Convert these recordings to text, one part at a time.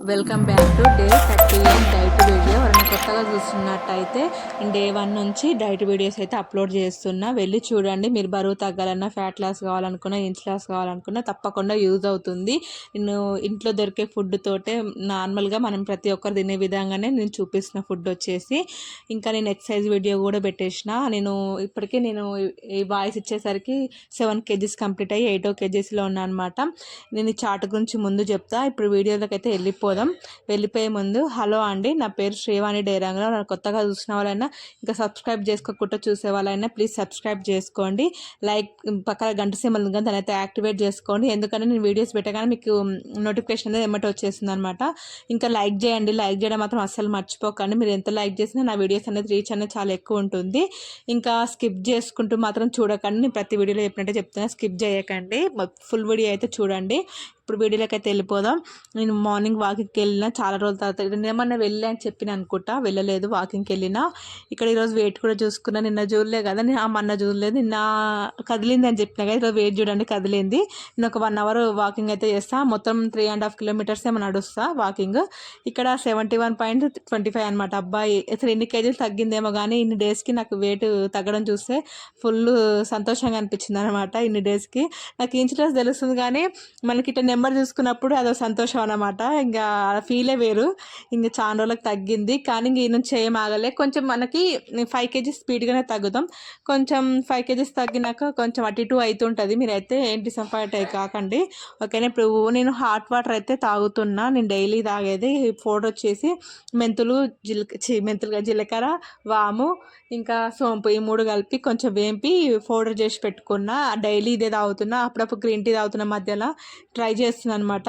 Welcome back to day thirty eight diet video కొత్తగా చూస్తున్నట్టయితే day one నుంచి diet videos అయితే అప్లోడ్ చేస్తున్నా. వెళ్ళి చూడండి. మీరు బరువు తగ్గాలన్నా ఫ్యాట్ లాస్ కావాలనుకున్నా ఇంచ్ లాస్ కావాలనుకున్నా తప్పకుండా యూజ్ అవుతుంది. నేను ఇంట్లో దొరికే ఫుడ్ తోటే నార్మల్గా మనం ప్రతి ఒక్కరు తినే విధంగానే నేను చూపిస్తున్న ఫుడ్ వచ్చేసి. ఇంకా నేను ఎక్సర్సైజ్ వీడియో కూడా పెట్టేసిన. నేను ఇప్పటికే నేను ఈ వాయిస్ ఇచ్చేసరికి సెవెన్ కేజీస్ కంప్లీట్ అయ్యి ఎయిటో కేజీస్లో ఉన్నా అనమాట నేను ఈ చార్ట్ గురించి ముందు చెప్తా. ఇప్పుడు వీడియోలోకి అయితే వెళ్ళిపోదాం. వెళ్ళిపోయే ముందు హలో అండి. నా పేరు శ్రీవాణి. డేరాంగ్లో కొత్తగా చూసిన వాళ్ళైనా ఇంకా సబ్స్క్రైబ్ చేసుకోకుండా చూసే వాళ్ళైనా ప్లీజ్ సబ్స్క్రైబ్ చేసుకోండి. లైక్ పక్కన గంట సింబల్ కానీ దాని అయితే యాక్టివేట్ చేసుకోండి. ఎందుకంటే నేను వీడియోస్ పెట్టగానే మీకు నోటిఫికేషన్ అనేది ఎమ్మటి వచ్చేసింది అనమాట ఇంకా లైక్ చేయండి. లైక్ చేయడం మాత్రం అస్సలు మర్చిపోకండి. మీరు ఎంత లైక్ చేసినా నా వీడియోస్ అనేది రీచ్ అనేది చాలా ఎక్కువ ఉంటుంది. ఇంకా స్కిప్ చేసుకుంటూ మాత్రం చూడకండి. నేను ప్రతి వీడియోలో చెప్పినట్టే చెప్తున్నా స్కిప్ చేయకండి. ఫుల్ వీడియో అయితే చూడండి. ఇప్పుడు వీడియోలోకైతే వెళ్ళిపోదాం. నేను మార్నింగ్ వాకింగ్కి వెళ్ళిన చాలా రోజుల తర్వాత నేను ఏమన్నా వెళ్ళి అని చెప్పిన అనుకుంటా వెళ్ళలేదు వాకింగ్కి వెళ్ళిన. ఇక్కడ ఈరోజు వెయిట్ కూడా చూసుకున్నా నిన్న చూడలే కదా నేను ఆ మొన్న చూడలేదు నిన్న కదిలింది అని చెప్పిన కదా ఈరోజు వెయిట్ చూడండి కదిలింది. నేను ఒక వన్ అవర్ వాకింగ్ అయితే చేస్తా మొత్తం త్రీ అండ్ హాఫ్ కిలోమీటర్స్ ఏమో నడుస్తా వాకింగ్. ఇక్కడ seventy one point twenty five అనమాట అబ్బాయి అసలు ఎన్ని కేజీలు తగ్గిందేమో కానీ ఇన్ని డేస్కి నాకు వెయిట్ తగ్గడం చూస్తే ఫుల్ సంతోషంగా అనిపించింది అనమాట ఇన్ని డేస్కి. నాకు ఇంచులెస్ తెలుస్తుంది కానీ మనకి ఇట్లా నెంబర్ చూసుకున్నప్పుడు అదో సంతోషం అనమాట ఇంకా ఫీలే వేరు. ఇంకా చాలా రోజులకు తగ్గింది. కానీ ఇంక నేను నుంచి ఏం ఆగలే. కొంచెం మనకి ఫైవ్ కేజీస్ స్పీడ్గానే తగ్గుతాం. కొంచెం ఫైవ్ కేజీస్ తగ్గినాక కొంచెం అటు ఇటు అవుతుంటుంది మీరైతే ఏం డిసప్పాయింట్ అయ్యి కాకండి. ఓకేనా? ఇప్పుడు నేను హాట్ వాటర్ అయితే తాగుతున్నా. నేను డైలీ తాగేది ఫోటో వచ్చేసి మెంతులు జీలక మెంతులుగా జీలకర్ర వాము ఇంకా సోంపు ఈ మూడు కలిపి కొంచెం వేంపి పౌడర్ చేసి పెట్టుకున్నా. డైలీ ఇదే తాగుతున్నా. అప్పుడప్పుడు గ్రీన్ టీ తాగుతున్న మధ్యలో. ట్రై చేస్తున్నాను అనమాట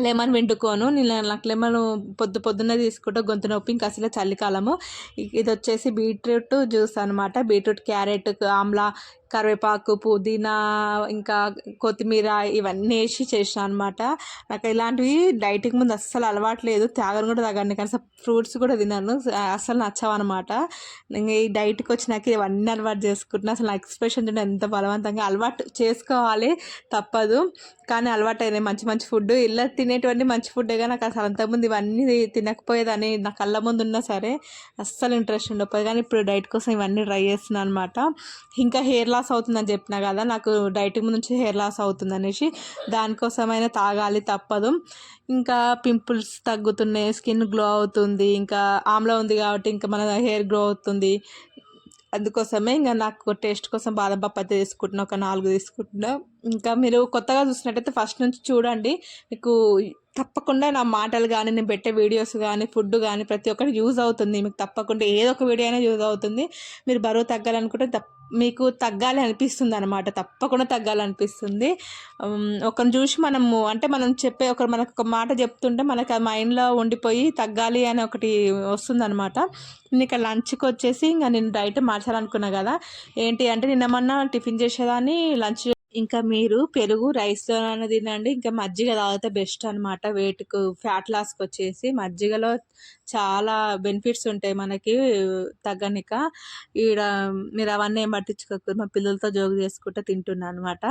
లెమన్ విండుకోను నేను నాకు లెమన్ పొద్దు పొద్దున్నే తీసుకుంటే గొంతు నొప్పి ఇంకా అసలు చలికాలము. ఇది వచ్చేసి బీట్రూట్ జ్యూస్ అనమాట బీట్రూట్ క్యారెట్ ఆమ్లా కరివేపాకు పుదీనా ఇంకా కొత్తిమీర ఇవన్నీ వేసి చేసాను అనమాట నాకు ఇలాంటివి డైట్కి ముందు అస్సలు అలవాటు లేదు. త్యాగం కూడా తాగండి కానీ ఫ్రూట్స్ కూడా తిన్నాను. అస్సలు నచ్చావన్నమాట. అనమాట ఇంకా ఈ డైట్కి వచ్చినాక ఇవన్నీ అలవాటు చేసుకుంటున్నా. అసలు నా ఎక్స్ప్రెషన్ చూడండి ఎంత బలవంతంగా అలవాటు చేసుకోవాలి. తప్పదు. కానీ అలవాటు అయినాయి మంచి మంచి ఫుడ్. ఇలా తినేటువంటి మంచి ఫుడ్డే కానీ నాకు అసలు అంతకుముందు ఇవన్నీ తినకపోయేదని నా కళ్ళ ముందు ఉన్నా సరే అస్సలు ఇంట్రెస్ట్ ఉండకపోయేది. కానీ ఇప్పుడు డైట్ కోసం ఇవన్నీ ట్రై చేస్తున్నాను అనమాట ఇంకా హెయిర్ లాస్ లాస్ అవుతుందని చెప్పినా కదా నాకు డైటింగ్ నుంచి హెయిర్ లాస్ అవుతుంది అనేసి దానికోసమైనా తాగాలి తప్పదు. ఇంకా పింపుల్స్ తగ్గుతున్నాయి స్కిన్ గ్లో అవుతుంది ఇంకా ఆమ్లా ఉంది కాబట్టి ఇంకా మన హెయిర్ గ్రో అవుతుంది. అందుకోసమే ఇంకా నాకు టేస్ట్ కోసం బాదం పప్పు అయితే తీసుకుంటున్నా ఒక నాలుగు తీసుకుంటున్నా. ఇంకా మీరు కొత్తగా చూసినట్టయితే ఫస్ట్ నుంచి చూడండి మీకు తప్పకుండా నా మాటలు కానీ నేను పెట్టే వీడియోస్ కానీ ఫుడ్ కానీ ప్రతి ఒక్కటి యూజ్ అవుతుంది. మీకు తప్పకుండా ఏదో ఒక వీడియో అయినా యూజ్ అవుతుంది. మీరు బరువు తగ్గాలనుకుంటే తప్ప మీకు తగ్గాలి అనిపిస్తుంది అనమాట తప్పకుండా తగ్గాలనిపిస్తుంది. ఒకరిని చూసి మనము అంటే మనం చెప్పే ఒకరు మనకు ఒక మాట చెప్తుంటే మనకు ఆ మైండ్లో ఉండిపోయి తగ్గాలి అని ఒకటి వస్తుంది అనమాట నేను ఇక్కడ లంచ్కి వచ్చేసి ఇంకా నేను డైట్ మార్చాలనుకున్నా కదా. ఏంటి అంటే నిన్నమన్నా టిఫిన్ చేసేదాన్ని లంచ్ ఇంకా మీరు పెరుగు రైస్తో తినండి. ఇంకా మజ్జిగ తాగితే బెస్ట్ అనమాట వెయిట్కు ఫ్యాట్ లాస్కి వచ్చేసి మజ్జిగలో చాలా బెనిఫిట్స్ ఉంటాయి మనకి తగ్గనిక. ఈడ మీరు అవన్నీ ఏం పట్టించుకోకూడదు మా పిల్లలతో జోగు చేసుకుంటూ తింటున్నాను అనమాట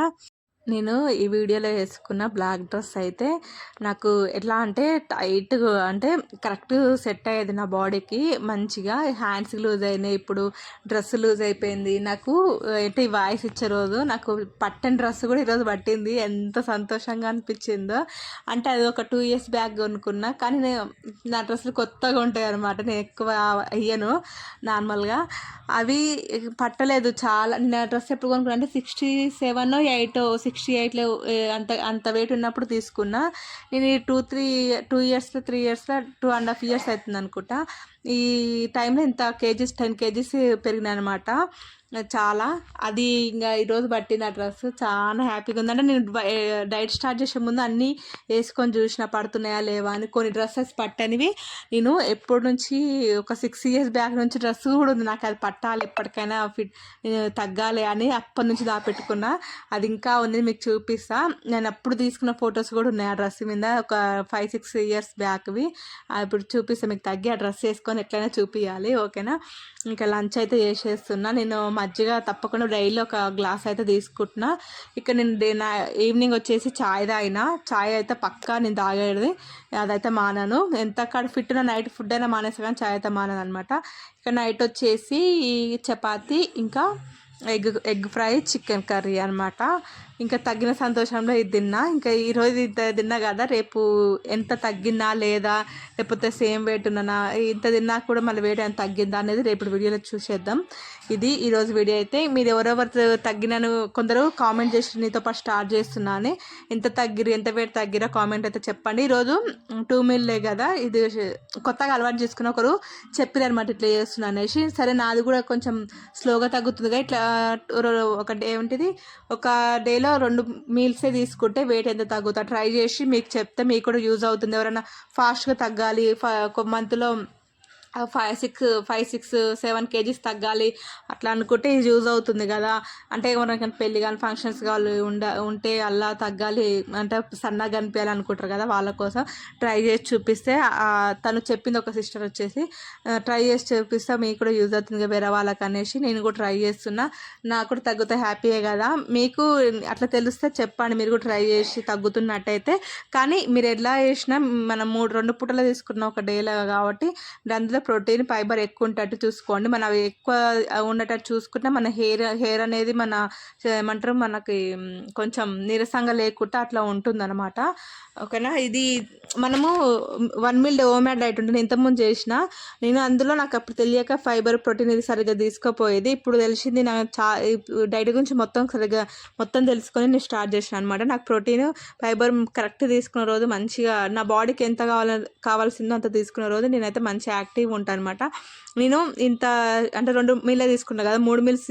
నేను ఈ వీడియోలో వేసుకున్న బ్లాక్ డ్రెస్ అయితే నాకు ఎట్లా అంటే టైట్ అంటే కరెక్ట్ సెట్ అయ్యేది నా బాడీకి మంచిగా హ్యాండ్స్ లూజ్ అయినాయి. ఇప్పుడు డ్రెస్ లూజ్ అయిపోయింది. నాకు ఏంటి వాయిస్ ఇచ్చే రోజు నాకు పట్టని డ్రెస్ కూడా ఈరోజు పట్టింది. ఎంత సంతోషంగా అనిపించిందో. అంటే అది ఒక టూ ఇయర్స్ బ్యాగ్ కొనుక్కున్నా. కానీ నేను నా డ్రెస్సులు కొత్తగా ఉంటాయి అనమాట నేను ఎక్కువ అయ్యను నార్మల్గా. అవి పట్టలేదు చాలా. నా డ్రెస్ ఎప్పుడు కొనుక్కున్నా అంటే సిక్స్టీ సెవెన్ ఎయిట్ సిక్స్టీ ఎయిట్లో అంత అంత వెయిట్ ఉన్నప్పుడు తీసుకున్నా. నేను ఈ టూ త్రీ టూ ఇయర్స్లో త్రీ ఇయర్స్లో టూ అండ్ హాఫ్ ఇయర్స్ అవుతుంది అనుకుంటా ఈ టైంలో ఇంత కేజీస్ టెన్ కేజీస్ పెరిగినాయి అనమాట చాలా. అది ఇంకా ఈరోజు పట్టింది ఆ డ్రెస్. చాలా హ్యాపీగా ఉంది. అంటే నేను డైట్ స్టార్ట్ చేసే ముందు అన్నీ వేసుకొని చూసిన పడుతున్నాయా లేవా అని కొన్ని డ్రెస్సెస్ పట్టనివి. నేను ఎప్పటి నుంచి ఒక సిక్స్ ఇయర్స్ బ్యాక్ నుంచి డ్రెస్ కూడా ఉంది. నాకు అది పట్టాలి ఎప్పటికైనా ఫిట్ తగ్గాలి అని అప్పటి నుంచి దాపెట్టుకున్నా. అది ఇంకా ఉంది మీకు చూపిస్తా. నేను అప్పుడు తీసుకున్న ఫొటోస్ కూడా ఉన్నాయి ఆ డ్రెస్ మీద. ఒక ఫైవ్ సిక్స్ ఇయర్స్ బ్యాక్వి ఇప్పుడు చూపిస్తాను మీకు తగ్గి ఆ డ్రెస్ వేసుకొని ఎట్లయినా చూపించాలి ఓకేనా? ఇంకా లంచ్ అయితే చేసేస్తున్నా. నేను మజ్జిగ తప్పకుండా డైలీ ఒక గ్లాస్ అయితే తీసుకుంటున్నా. ఇక్కడ నేను నా ఈవినింగ్ వచ్చేసి చాయ్ తాగినా. చాయ్ అయితే పక్కా నేను తాగేది. అదైతే మానను. ఎంత కాడ ఫిట్ ఉన్న నైట్ ఫుడ్ అయినా మానేసా కానీ చాయ్ అయితే మానను అనమాట ఇక్కడ నైట్ వచ్చేసి చపాతి ఇంకా egg egg fry chicken curry అనమాట ఇంకా తగ్గిన సంతోషంలో ఇది తిన్నా. ఇంకా ఈరోజు ఇంత తిన్నా కదా రేపు ఎంత తగ్గిందా లేదా లేకపోతే సేమ్ వెయిట్ ఉన్నానా ఇంత తిన్నా కూడా మళ్ళీ వెయిట్ ఎంత తగ్గిందా అనేది రేపు వీడియోలో చూసేద్దాం. ఇది ఈరోజు వీడియో అయితే మీరు ఎవరెవరు తగ్గినాను కొందరు కామెంట్ చేసి నీతో పాటు స్టార్ట్ చేస్తున్నాను. ఎంత తగ్గిరు ఎంత వెయిట్ తగ్గిరా కామెంట్ అయితే చెప్పండి. ఈరోజు టూ మిల్లే కదా. ఇది కొత్తగా అలవాటు చేసుకున్న ఒకరు చెప్పిరనమాట అనమాట ఇట్లా చేస్తున్నా అనేసి. సరే నాది కూడా కొంచెం స్లోగా తగ్గుతుందిగా. ఇట్లా ఒక ఏంటిది ఒక డేలో రెండు మీల్సే తీసుకుంటే వెయిట్ ఎంత తగ్గుతా? ట్రై చేసి మీకు చెప్తే మీకు కూడా యూజ్ అవుతుంది. ఎవరైనా ఫాస్ట్గా తగ్గాలి ఒక మంత్లో five six five six seven kgs తగ్గాలి. అట్లా అనుకుంటే ఇది యూజ్ అవుతుంది కదా. అంటే ఎవరికైనా పెళ్ళి కానీ ఫంక్షన్స్ కానీ ఉండ ఉంటే అలా తగ్గాలి. అంటే సన్నగా కనిపించాలి అనుకుంటారు కదా వాళ్ళ కోసం. ట్రై చేసి చూపిస్తే తను చెప్పింది ఒక సిస్టర్ వచ్చేసి ట్రై చేసి చూపిస్తే మీకు కూడా యూజ్ అవుతుంది వేరే వాళ్ళకి అనేసి నేను కూడా ట్రై చేస్తున్నా. నాకు కూడా తగ్గుతా హ్యాపీయే కదా. మీకు అట్లా తెలిస్తే చెప్పండి మీరు కూడా ట్రై చేసి తగ్గుతున్నట్టయితే. కానీ మీరు ఎలా చేసినా మనం మూడు రెండు పూటలు తీసుకున్న ఒక డేలో కాబట్టి అందులో ప్రోటీన్ ఫైబర్ ఎక్కువ ఉండేటట్టు చూసుకోండి. మనం అవి ఎక్కువ ఉండేటట్టు చూసుకుంటే మన హెయిర్ హెయిర్ అనేది మన ఏమంటారు మనకి కొంచెం నీరసంగా లేకుండా అట్లా ఉంటుందన్నమాట. ఓకేనా? ఇది మనము వన్ మిల్ ఓమాడ్ డైట్ ఉంటుంది ఇంతకుముందు చేసిన నేను అందులో నాకు అప్పుడు తెలియక ఫైబర్ ప్రోటీన్ ఇది సరిగ్గా తీసుకోపోయేది. ఇప్పుడు తెలిసింది నాకు చా డైట్ గురించి మొత్తం సరిగ్గా మొత్తం తెలుసుకొని నేను స్టార్ట్ చేసిన అనమాట నాకు ప్రోటీన్ ఫైబర్ కరెక్ట్ తీసుకున్న రోజు మంచిగా నా బాడీకి ఎంత కావాల కావాల్సిందో అంత తీసుకున్న రోజు నేనైతే మంచి యాక్టివ్గా ఉంటాను అనమాట నేను ఇంత అంటే రెండు మిల్లే తీసుకున్నా కదా మూడు మిల్స్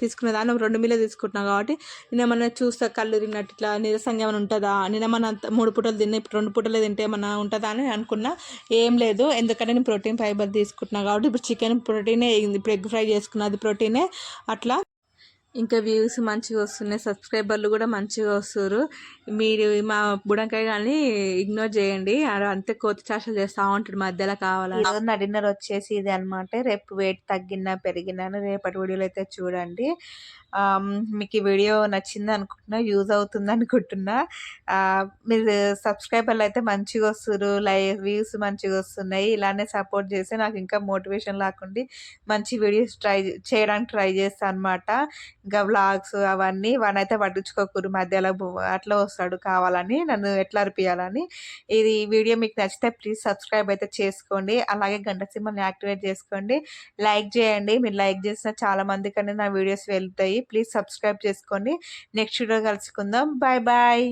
తీసుకున్న దాన్ని రెండు మిల్లే తీసుకుంటున్నా కాబట్టి నేను ఏమన్నా చూస్తా కళ్ళు తిన్నట్టు ఇట్లా నీరసంగా ఏమైనా ఉంటుందా? నేను ఏమన్నా మూడు పూటలు తిన్నా ఇప్పుడు రెండు పూటలు తింటే ఏమన్నా ఉంటుందా అని అనుకున్నా. ఏం లేదు. ఎందుకంటే నేను ప్రోటీన్ ఫైబర్ తీసుకుంటున్నా కాబట్టి ఇప్పుడు చికెన్ ప్రోటీనే ఇప్పుడు ఎగ్ ఫ్రై చేసుకున్నది ప్రోటీనే. అట్లా. ఇంకా వ్యూస్ మంచిగా వస్తున్నాయి. సబ్స్క్రైబర్లు కూడా మంచిగా వస్తారు మీరు మా బుడంకాయ కానీ ఇగ్నోర్ చేయండి. అంతే కోతి చాషలు చేస్తూ ఉంటాడు మధ్యలో కావాలని. నా డిన్నర్ వచ్చేసి ఇది అనమాట రేపు వెయిట్ తగ్గినా పెరిగినా రేపటి వీడియోలు అయితే చూడండి. మీకు ఈ వీడియో నచ్చింది అనుకుంటున్నా యూజ్ అవుతుంది అనుకుంటున్నా. మీరు సబ్స్క్రైబర్లు అయితే మంచిగా వస్తున్నారు లైవ్ వ్యూస్ మంచిగా వస్తున్నాయి. ఇలానే సపోర్ట్ చేస్తే నాకు ఇంకా మోటివేషన్ లేకుండా మంచి వీడియోస్ ట్రై చేయడానికి ట్రై చేస్తాను అనమాట ఇంకా వ్లాగ్స్ అవన్నీ అయితే పట్టించుకోకూరు మధ్యలో అట్లా వస్తాడు కావాలని నన్ను ఎట్లా అరిపించాలని ఇది వీడియో మీకు నచ్చితే ప్లీజ్ సబ్స్క్రైబ్ అయితే చేసుకోండి. అలాగే గంట సింబల్ని యాక్టివేట్ చేసుకోండి. లైక్ చేయండి. మీరు లైక్ చేసిన చాలా మందికన్నా నా వీడియోస్ వెళ్తాయి. ప్లీజ్ సబ్స్క్రైబ్ చేసుకోండి నెక్స్ట్ వీడియో కలుసుకుందాం. Bye bye.